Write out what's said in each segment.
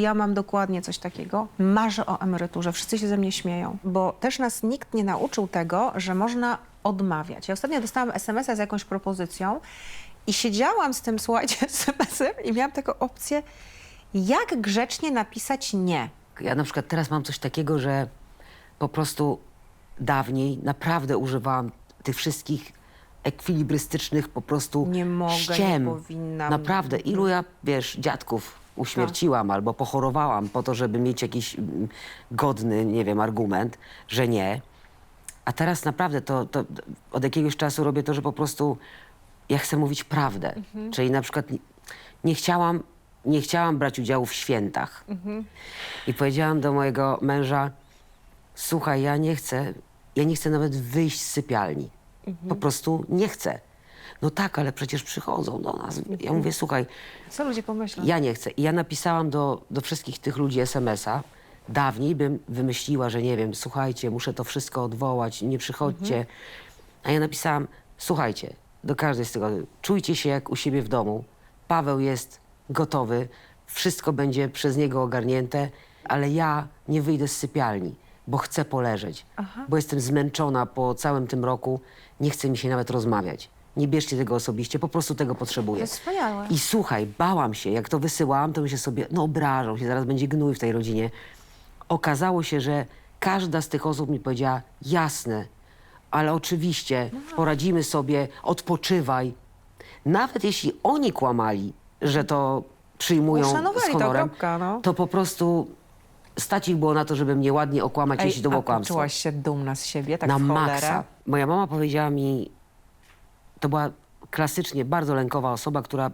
Ja mam dokładnie coś takiego. Marzę o emeryturze. Wszyscy się ze mnie śmieją, bo też nas nikt nie nauczył tego, że można odmawiać. Ja ostatnio dostałam SMS-a z jakąś propozycją i siedziałam z tym, słuchajcie, SMS-em i miałam taką opcję, jak grzecznie napisać nie. Ja na przykład teraz mam coś takiego, że po prostu dawniej naprawdę używałam tych wszystkich ekwilibrystycznych po prostu Nie mogę, nie ściem. powinnam. Naprawdę, ilu ja, wiesz, dziadków uśmierciłam albo pochorowałam po to, żeby mieć jakiś mm, godny, nie wiem, argument, że nie. A teraz naprawdę to, to od jakiegoś czasu robię to, że po prostu ja chcę mówić prawdę. Czyli na przykład nie, nie chciałam, nie chciałam brać udziału w świętach. I powiedziałam do mojego męża, słuchaj, ja nie chcę, ja nie chcę nawet wyjść z sypialni. Po prostu nie chcę. No tak, ale przecież przychodzą do nas. Ja mówię, słuchaj, Co ludzie pomyślą? ja nie chcę. I ja napisałam do, do wszystkich tych ludzi SMS-a. Dawniej bym wymyśliła, że nie wiem, słuchajcie, muszę to wszystko odwołać, nie przychodźcie. A ja napisałam, słuchajcie, do każdej z tego, czujcie się jak u siebie w domu. Paweł jest gotowy, wszystko będzie przez niego ogarnięte, ale ja nie wyjdę z sypialni, bo chcę poleżeć, bo jestem zmęczona po całym tym roku, nie chce mi się nawet rozmawiać. Nie bierzcie tego osobiście, po prostu tego potrzebuję. To jest wspaniałe. I słuchaj, bałam się, jak to wysyłałam, to myślę sobie, no obrażą się, zaraz będzie gnój w tej rodzinie. Okazało się, że każda z tych osób mi powiedziała, jasne, ale oczywiście poradzimy sobie, odpoczywaj. Nawet jeśli oni kłamali, że to przyjmują Uszanowali z to, honorem, kropka, no. to po prostu stać ich było na to, żeby mnie ładnie okłamać, jeśli to było a kłamstwo poczułaś się dumna z siebie, tak na w cholerę? maksa. Moja mama powiedziała mi, to była klasycznie bardzo lękowa osoba, która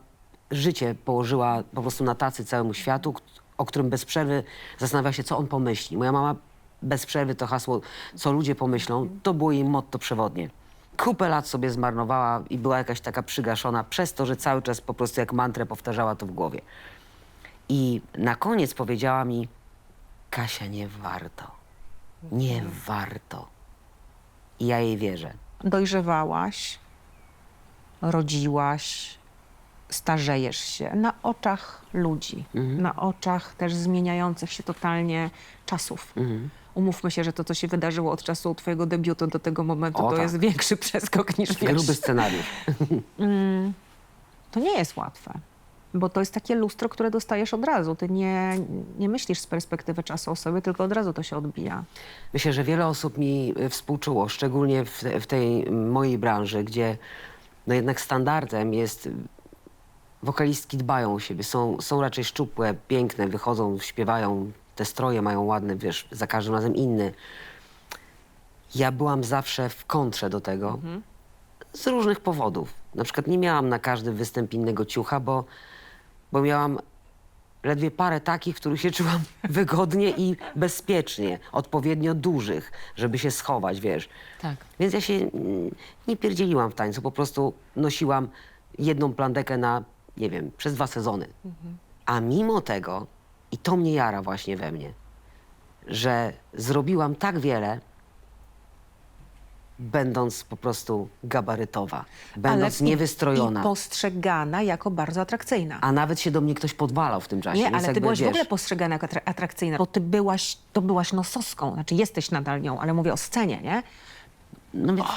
życie położyła po prostu na tacy całemu światu, o którym bez przerwy zastanawia się, co on pomyśli. Moja mama bez przerwy to hasło, co ludzie pomyślą, to było jej motto przewodnie. Kupę lat sobie zmarnowała i była jakaś taka przygaszona przez to, że cały czas po prostu jak mantrę powtarzała to w głowie. I na koniec powiedziała mi, Kasia, nie warto. Nie warto. I ja jej wierzę. dojrzewałaś, rodziłaś, starzejesz się na oczach ludzi, na oczach też zmieniających się totalnie czasów. Umówmy się, że to, co się wydarzyło od czasu twojego debiutu do tego momentu, O, to tak. jest większy przeskok niż wiesz. Gruby scenariusz. To nie jest łatwe, bo to jest takie lustro, które dostajesz od razu. Ty nie, nie myślisz z perspektywy czasu o sobie, tylko od razu to się odbija. Myślę, że wiele osób mi y, współczuło, szczególnie w, w tej mojej branży, gdzie no jednak standardem jest y, wokalistki dbają o siebie, są, są raczej szczupłe, piękne, wychodzą, śpiewają, te stroje mają ładne, wiesz, za każdym razem inny. Ja byłam zawsze w kontrze do tego z różnych powodów. Na przykład nie miałam na każdy występ innego ciucha, bo, bo miałam ledwie parę takich, w których się czułam wygodnie i bezpiecznie, odpowiednio dużych, żeby się schować, wiesz. Tak. Więc ja się mm, nie pierdzieliłam w tańcu, po prostu nosiłam jedną plandekę na, nie wiem, przez dwa sezony. A mimo tego, i to mnie jara właśnie we mnie, że zrobiłam tak wiele, będąc po prostu gabarytowa, będąc i- niewystrojona. I postrzegana jako bardzo atrakcyjna. A nawet się do mnie ktoś podwalał w tym czasie. Nie, więc ale ty jakby, byłaś w wiesz, ogóle postrzegana jako atra- atrakcyjna, bo ty byłaś, to byłaś nososką, znaczy jesteś nadal nią, ale mówię o scenie, nie? No więc,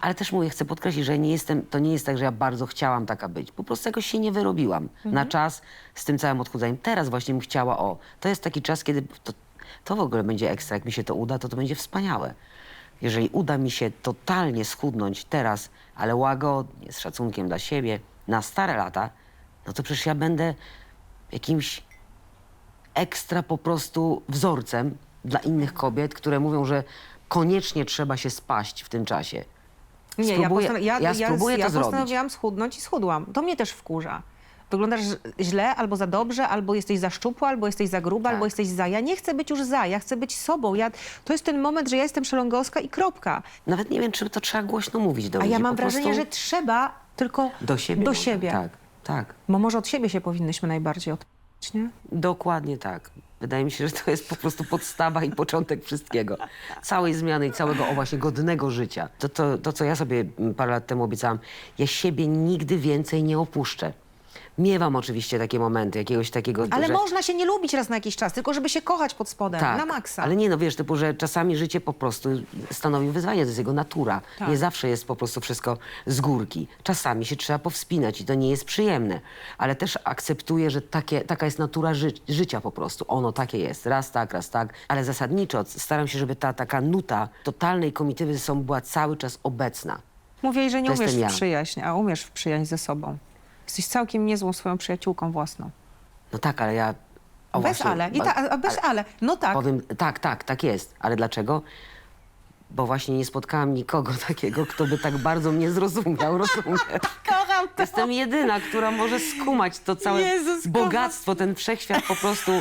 ale też mówię, chcę podkreślić, że nie jestem, to nie jest tak, że ja bardzo chciałam taka być. Po prostu jakoś się nie wyrobiłam na czas z tym całym odchudzaniem. Teraz właśnie bym chciała, o, to jest taki czas, kiedy to, to w ogóle będzie ekstra. Jak mi się to uda, to to będzie wspaniałe. Jeżeli uda mi się totalnie schudnąć teraz, ale łagodnie, z szacunkiem dla siebie, na stare lata, no to przecież ja będę jakimś ekstra po prostu wzorcem dla innych kobiet, które mówią, że koniecznie trzeba się spaść w tym czasie. Nie, Spróbuję- ja, postan- ja, ja spróbuję ja to zrobić. postanowiłam schudnąć i schudłam. To mnie też wkurza. Wyglądasz źle, albo za dobrze, albo jesteś za szczupła, albo jesteś za gruba, Tak. albo jesteś za. Ja nie chcę być już za, ja chcę być sobą. Ja, to jest ten moment, że ja jestem szelongowska i kropka. Nawet nie wiem, czy to trzeba głośno mówić do A ludzi. ja mam po wrażenie, prostu że trzeba tylko do siebie. Do siebie. Tak, tak. Bo może od siebie się powinnyśmy najbardziej odpowiedzieć, nie? Dokładnie tak. Wydaje mi się, że to jest po prostu podstawa i początek wszystkiego. Całej zmiany i całego o właśnie godnego życia. To, to, to, co ja sobie parę lat temu obiecałam, ja siebie nigdy więcej nie opuszczę. Miewam oczywiście takie momenty, jakiegoś takiego... Ale że... można się nie lubić raz na jakiś czas, tylko żeby się kochać pod spodem, Tak, na maksa. ale nie, no wiesz, typu, że czasami życie po prostu stanowi wyzwanie, to jest jego natura. Tak. Nie zawsze jest po prostu wszystko z górki. Czasami się trzeba powspinać i to nie jest przyjemne. Ale też akceptuję, że takie, taka jest natura ży życia po prostu. Ono takie jest. Raz tak, raz tak. Ale zasadniczo staram się, żeby ta taka nuta totalnej komitywy ze sobą była cały czas obecna. Mówię, że nie To umiesz w ja. przyjaźń, a umiesz w przyjaźń ze sobą. Jesteś całkiem niezłą swoją przyjaciółką własną. No tak, ale ja... o bez właśnie, ale. I ta, a bez ale. No tak. Powiem, tak, tak, tak jest. Ale dlaczego? Bo właśnie nie spotkałam nikogo takiego, kto by tak bardzo mnie zrozumiał, rozumiesz? Kocham to. Jestem jedyna, która może skumać to całe Jezus, bogactwo, ten wszechświat po prostu,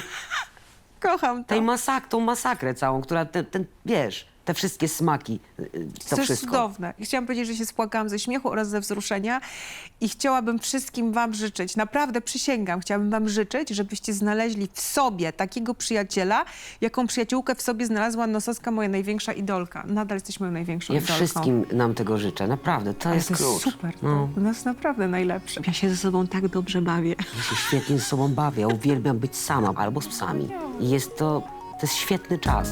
Kocham to. tej masak, tą masakrę całą, która, ten, ten wiesz, te wszystkie smaki, y, y, to To jest wszystko. cudowne. I Chciałam powiedzieć, że się spłakałam ze śmiechu oraz ze wzruszenia i chciałabym wszystkim wam życzyć, naprawdę przysięgam, chciałabym wam życzyć, żebyście znaleźli w sobie takiego przyjaciela, jaką przyjaciółkę w sobie znalazła Nosowska, moja największa idolka. Nadal jesteś moją największą Ja idolką. wszystkim nam tego życzę, naprawdę, to Ale jest to jest klucz. super. No. To jest naprawdę najlepsze. Ja się ze sobą tak dobrze bawię. Ja się świetnie ze sobą bawię, ja uwielbiam być sama albo z psami. I jest to, to jest świetny czas.